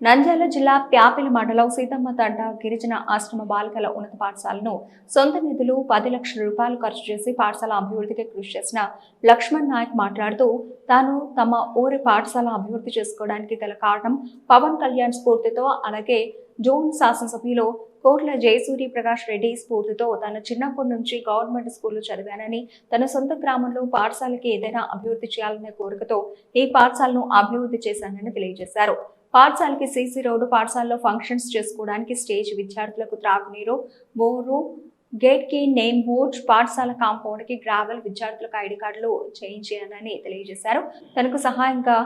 నంద్యాల జిల్లా ప్యాపిల మండలం సీతమ్మ తండ గిరిజన ఆశ్రమ బాలికల ఉన్నత పాఠశాలను సొంత నిధులు పది లక్షల రూపాయలు ఖర్చు చేసి పాఠశాల అభివృద్ధికి కృషి చేసిన లక్ష్మణ్ నాయక్ మాట్లాడుతూ తాను తమ ఊరి పాఠశాల అభివృద్ధి చేసుకోవడానికి గల కారణం పవన్ కళ్యాణ్ స్ఫూర్తితో అలాగే జోన్ శాసనసభ్యులు కోట్ల జయసూరి ప్రకాష్ రెడ్డి స్ఫూర్తితో తన చిన్నప్పటి నుంచి గవర్నమెంట్ స్కూల్లో చదివానని తన సొంత గ్రామంలో పాఠశాలకి ఏదైనా అభివృద్ధి చేయాలనే కోరికతో ఈ పాఠశాలను అభివృద్ధి చేశానని తెలియజేశారు. పాఠశాలకి సీసీ రోడ్డు పాఠశాలలో ఫంక్షన్స్ చేసుకోవడానికి స్టేజ్ విద్యార్థులకు త్రాగునీరు బోరు గేట్కి నేమ్ బోర్డ్ పాఠశాల కాంపౌండ్కి గ్రావెల్ విద్యార్థులకు ఐడి కార్డులు చేయించానని తెలియజేశారు. తనకు సహాయంగా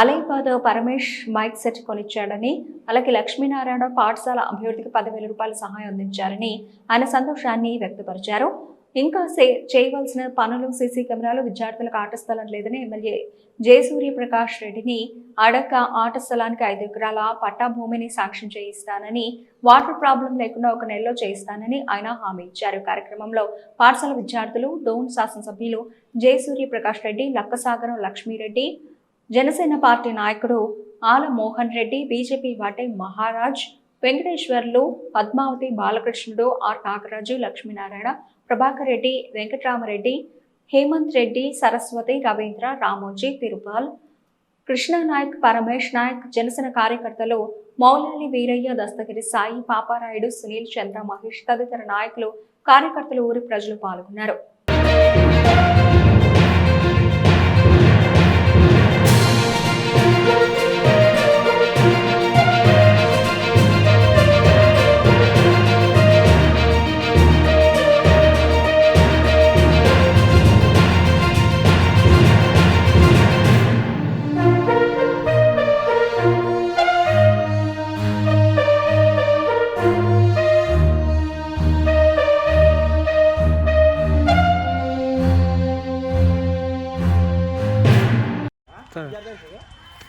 అలైబాద్ పరమేష్ మైక్ సెట్ కొనిచ్చాడని అలాగే లక్ష్మీనారాయణ పాఠశాల అభివృద్ధికి పదివేల రూపాయల సహాయం అందించారని ఆయన సంతోషాన్ని వ్యక్తపరిచారు. ఇంకా సే- చేయవలసిన పనులు సీసీ కెమెరాలు విద్యార్థులకు ఆట స్థలం లేదని ఎమ్మెల్యే జయసూర్య ప్రకాష్ రెడ్డిని అడక్క ఆట స్థలానికి ఐదు ఎకరాల పట్టా భూమిని సాక్ష్యం చేయిస్తానని వాటర్ ప్రాబ్లం లేకుండా ఒక నెలలో చేయిస్తానని ఆయన హామీ ఇచ్చారు. కార్యక్రమంలో పాఠశాల విద్యార్థులు డోన్ శాసనసభ్యులు జయసూర్య ప్రకాష్ రెడ్డి లక్కసాగరం లక్ష్మీరెడ్డి జనసేన పార్టీ నాయకుడు ఆల మోహన్ రెడ్డి బీజేపీ వాటే మహారాజ్ వెంకటేశ్వర్లు పద్మావతి బాలకృష్ణుడు ఆర్ నాగరాజు లక్ష్మీనారాయణ ప్రభాకర్ రెడ్డి వెంకటరామరెడ్డి హేమంత్ రెడ్డి సరస్వతి రవీంద్ర రామోజీ తిరుపాల్ కృష్ణానాయక్ పరమేష్ నాయక్ జనసేన కార్యకర్తలు మౌలాలి వీరయ్య దస్తగిరి సాయి పాపారాయుడు సునీల్ చంద్ర మహేష్ తదితర నాయకులు కార్యకర్తలు ఊరి ప్రజలు పాల్గొన్నారు.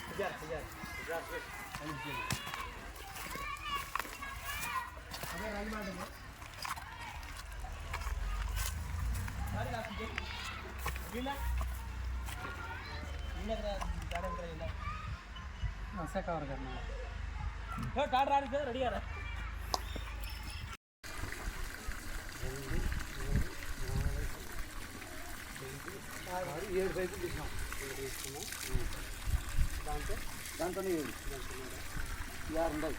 Kejar, kejar. Kejar, kejar. Ada lagi mana? Mari lah kejar. Gila. Gila kita jalan kita jalan. Masa kau orang mana? Kau tar tar itu ready ada. ஆறு ஏழு சைக்கிள் பேசணும் பேசணும் దాంతో? దాంతోనే ఏడు. ఆరు ఉండవు.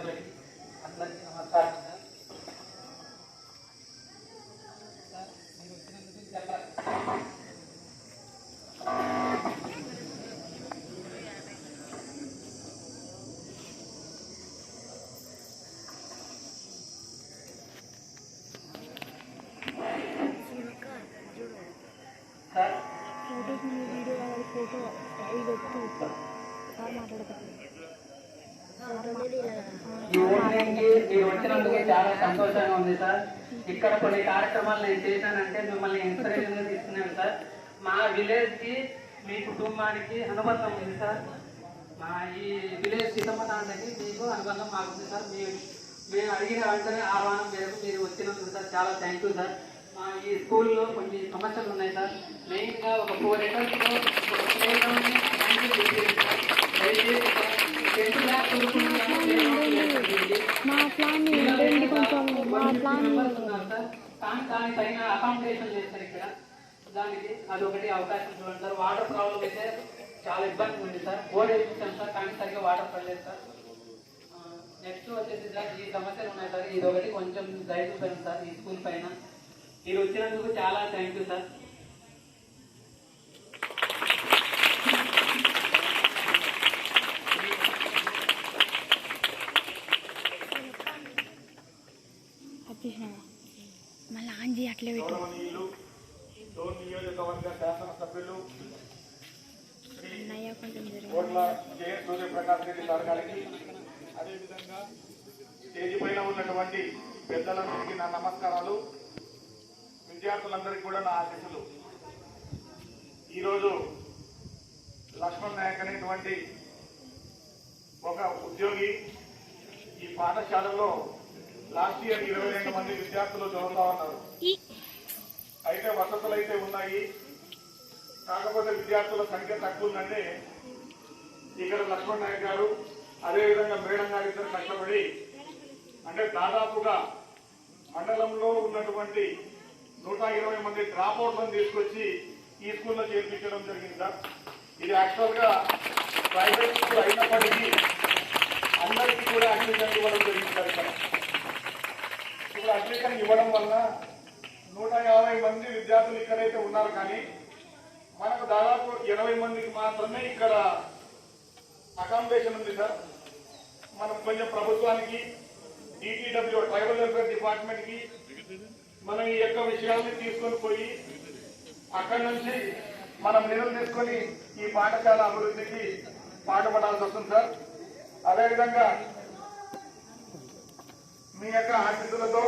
అందరికీ నమస్కారం సార్ సార్, మీరు వచ్చినందుకు చాలా సార్ ఫోటో వీడియో కావాలి ఫోటో అవి పెట్టు సార్ మాట్లాడతారు ఈ ఓట్లకి మీరు వచ్చినందుకు చాలా సంతోషంగా ఉంది సార్. ఇక్కడ కొన్ని కార్యక్రమాలు నేను చేశానంటే మిమ్మల్ని ఇన్స్పిరేషన్ తీసుకున్నాను సార్. మా విలేజ్కి మీ కుటుంబానికి అనుబంధం ఉంది సార్. మా ఈ విలేజ్ సీతమ్మతాండకి మీకు అనుబంధం మాకుంది సార్. మీరు మేము అడిగిన వెంటనే ఆహ్వానం మేరకు మీరు వచ్చినందుకు సార్ చాలా థ్యాంక్ యూ సార్. మా ఈ స్కూల్లో కొన్ని సమస్యలు ఉన్నాయి సార్. మెయిన్గా ఒక ఫోర్ ఎకర్స్లో ఒక ప్లే హ్యాండిల్ చేసేది సార్ కానీ దాని పైన అకామిడేషన్ చేస్తారు ఇక్కడ. దానికి అది ఒకటి అవకాశం చూడండి సార్. వాటర్ ప్రాబ్లం అయితే చాలా ఇబ్బంది ఉంది సార్. బోర్డు వేయించాం సార్ కానీ సరిగ్గా వాటర్ పడలేదు సార్. నెక్స్ట్ వచ్చేసి సార్ ఈ సమస్యలు ఉన్నాయి సార్. ఇది ఒకటి కొంచెం దయచేసి సార్ ఈ స్కూల్ పైన. మీరు వచ్చినందుకు చాలా థ్యాంక్ యూ సార్. అట్లే పెట్టు. అన్నయ్య కొంచెం స్టేజి పైన ఉన్నటువంటి పెద్దలందరికీ నా నమస్కారాలు. విద్యార్థులందరికీ కూడా నా ఆశీస్సులు. ఈరోజు లక్ష్మణ్ నాయక్ అనేటువంటి ఒక ఉద్యోగి ఈ పాఠశాలలో లాస్ట్ ఇయర్ ఇరవై రెండు మంది విద్యార్థులు చదువుతా ఉన్నారు. అయితే వసతులు అయితే ఉన్నాయి. కాకపోతే విద్యార్థుల సంఖ్య తక్కువ ఉందంటే ఇక్కడ లక్ష్మణ్ నాయక్ గారు అదేవిధంగా మేడం గారు ఇద్దరు కష్టపడి అంటే దాదాపుగా మండలంలో ఉన్నటువంటి నూట ఇరవై మంది డ్రాప్ అవుట్లను తీసుకొచ్చి ఈ స్కూల్లో చేర్పించడం జరిగింది సార్. ఇది యాక్చువల్గా ప్రైవేట్ స్కూల్ అయినప్పటికీ అందరికీ కూడా అడ్మిషన్ ఇవ్వడం జరిగింది సార్ ఇక్కడ. ఇప్పుడు ఇవ్వడం వల్ల నూట యాభై మంది విద్యార్థులు ఇక్కడైతే ఉన్నారు కానీ మనకు దాదాపు ఇరవై మందికి మాత్రమే ఇక్కడ అకామిడేషన్ ఉంది సార్. మనం కొంచెం ప్రభుత్వానికి డిటిడబ్ల్యూ ట్రైబల్ వెల్ఫేర్ డిపార్ట్మెంట్కి మనం ఈ యొక్క విషయాలను తీసుకొని పోయి అక్కడి నుంచి మనం నిధులు తీసుకొని ఈ పాఠశాల అభివృద్ధికి పాటుపడాల్సి వస్తుంది సార్. అదేవిధంగా మీ యొక్క ఆశీస్సులతో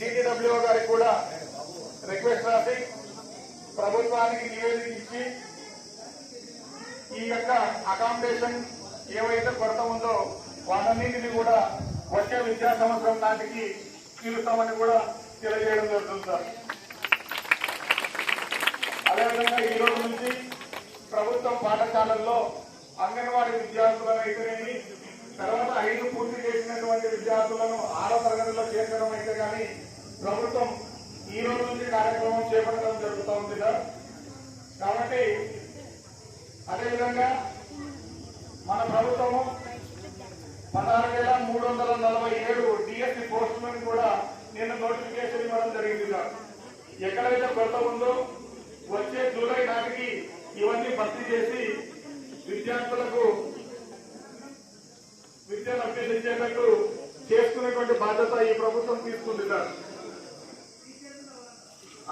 డిటిడబ్ల్యూ గారికి కూడా రిక్వెస్ట్ రాసి ప్రభుత్వానికి నివేదిక ఇచ్చి ఈ యొక్క అకామిడేషన్ ఏవైతే కొరత ఉందో వాటన్నింటినీ కూడా వచ్చే విద్యా సంవత్సరం నాటికి తీరుస్తామని కూడా తెలియజేయడం జరుగుతుంది సార్. అదేవిధంగా ఈ రోజు నుంచి ప్రభుత్వం పాఠశాలల్లో అంగన్వాడీ విద్యార్థులను అయితేనేమి తర్వాత ఐదు పూర్తి చేసినటువంటి విద్యార్థులను ఆరో తరగతిలో చేర్చడం అయితే కానీ ప్రభుత్వం ఈ రోజు నుంచి కార్యక్రమం చేపట్టడం జరుగుతూ ఉంది సార్. కాబట్టి అదేవిధంగా మన ప్రభుత్వము పదహారు వేల మూడు వందల నలభై ఏడు డిఎస్సి పోస్టులను కూడా నిన్న నోటిఫికేషన్ ఇవ్వడం జరిగింది సార్. ఎక్కడైతే కొరత ఉందో వచ్చే జూలై నాటికి ఇవన్నీ భర్తీ చేసి విద్యార్థులకు విద్యను అభ్యసించేటట్టు చేసుకునేటువంటి బాధ్యత ఈ ప్రభుత్వం తీసుకుంది సార్.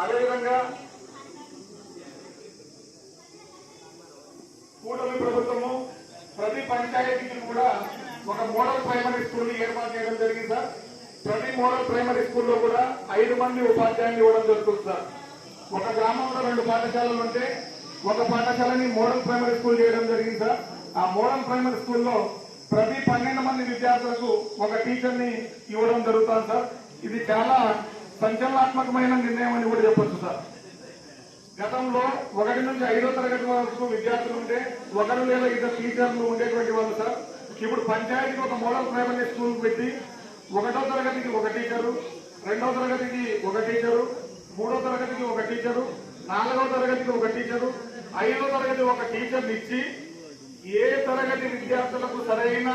అదేవిధంగా కూటమి ప్రభుత్వము ప్రతి పంచాయతీకి కూడా ఒక మోడల్ ప్రైమరీ స్కూల్ ఏర్పాటు చేయడం జరిగింది సార్. ప్రతి మోడల్ ప్రైమరీ స్కూల్లో కూడా ఐదు మంది ఉపాధ్యాయులు ఇవ్వడం జరుగుతుంది సార్. ఒక గ్రామంలో రెండు పాఠశాలలు ఉంటే ఒక పాఠశాలని మోడల్ ప్రైమరీ స్కూల్ చేయడం జరిగింది సార్. ఆ మోడల్ ప్రైమరీ స్కూల్లో ప్రతి పన్నెండు మంది విద్యార్థులకు ఒక టీచర్ని ఇవ్వడం జరుగుతుంది సార్. ఇది చాలా సంచలనాత్మకమైన నిర్ణయం అని కూడా చెప్పొచ్చు సార్. గతంలో ఒకటి నుంచి ఐదో తరగతి వరకు విద్యార్థులు ఉంటే ఒకరు లేదా ఇద్దరు టీచర్లు ఉండేటువంటి వాళ్ళు సార్. ఇప్పుడు పంచాయతీకి ఒక మోడల్ ప్రైమరీ స్కూల్ పెట్టి ఒకటో తరగతికి ఒక టీచరు రెండో తరగతికి ఒక టీచరు మూడో తరగతికి ఒక టీచరు నాలుగో తరగతికి ఒక టీచరు ఐదో తరగతి ఒక టీచర్ని ఇచ్చి ఏ తరగతి విద్యార్థులకు సరైన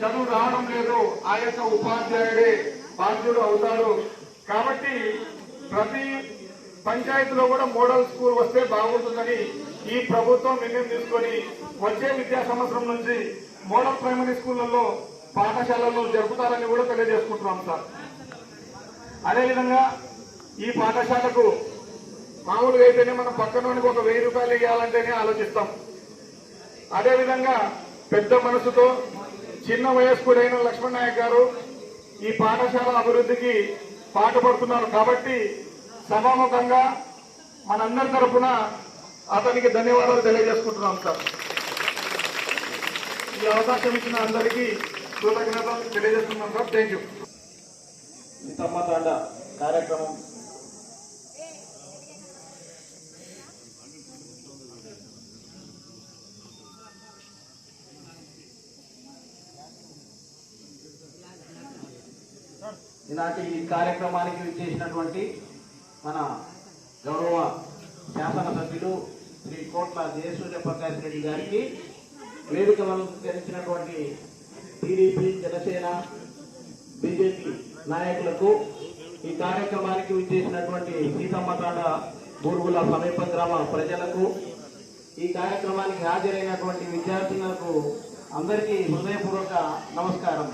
చదువు రావడం లేదు. ఆ యొక్క ఉపాధ్యాయుడే బాధ్యుడు అవుతాడు. కాబట్టి ప్రతి పంచాయతీలో కూడా మోడల్ స్కూల్ వస్తే బాగుంటుందని ఈ ప్రభుత్వం నిర్ణయం తీసుకొని వచ్చే విద్యా సంవత్సరం నుంచి మోడల్ ప్రైమరీ స్కూళ్ళలో పాఠశాలలు జరుపుతారని కూడా తెలియజేసుకుంటున్నాం సార్. అదేవిధంగా ఈ పాఠశాలకు మామూలుగా అయితేనే మనం పక్కనోనికి ఒక వెయ్యి రూపాయలు ఇవ్వాలంటేనే ఆలోచిస్తాం. అదేవిధంగా పెద్ద మనసుతో చిన్న వయస్కుడైన లక్ష్మణ్ నాయక్ గారు ఈ పాఠశాల అభివృద్ధికి పాటుపడుతున్నారు కాబట్టి సభాముఖంగా మనందరి తరఫున అతనికి ధన్యవాదాలు తెలియజేసుకుంటున్నాం సార్. ఈ అవకాశం ఇచ్చిన అందరికీ కృతజ్ఞతలు తెలియజేస్తున్నాం సార్. థ్యాంక్ యూ సీతమ్మ కార్యక్రమం ఈనాటి ఈ కార్యక్రమానికి విచ్చేసినటువంటి మన గౌరవ శాసనసభ్యులు శ్రీ కోట్ల జయసూర్య ప్రకాష్ రెడ్డి గారికి వేదికలను తెరిచినటువంటి టీడీపీ జనసేన బీజేపీ నాయకులకు ఈ కార్యక్రమానికి విచ్చేసినటువంటి సీతమ్మ తాండ బూరుగుల సమీప గ్రామ ప్రజలకు ఈ కార్యక్రమానికి హాజరైనటువంటి విద్యార్థులకు అందరికీ హృదయపూర్వక నమస్కారం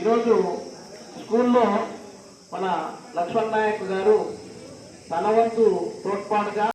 ఈరోజు స్కూల్లో మన లక్ష్మణ్ నాయక్ గారు తన వంతు తోడ్పాటుగా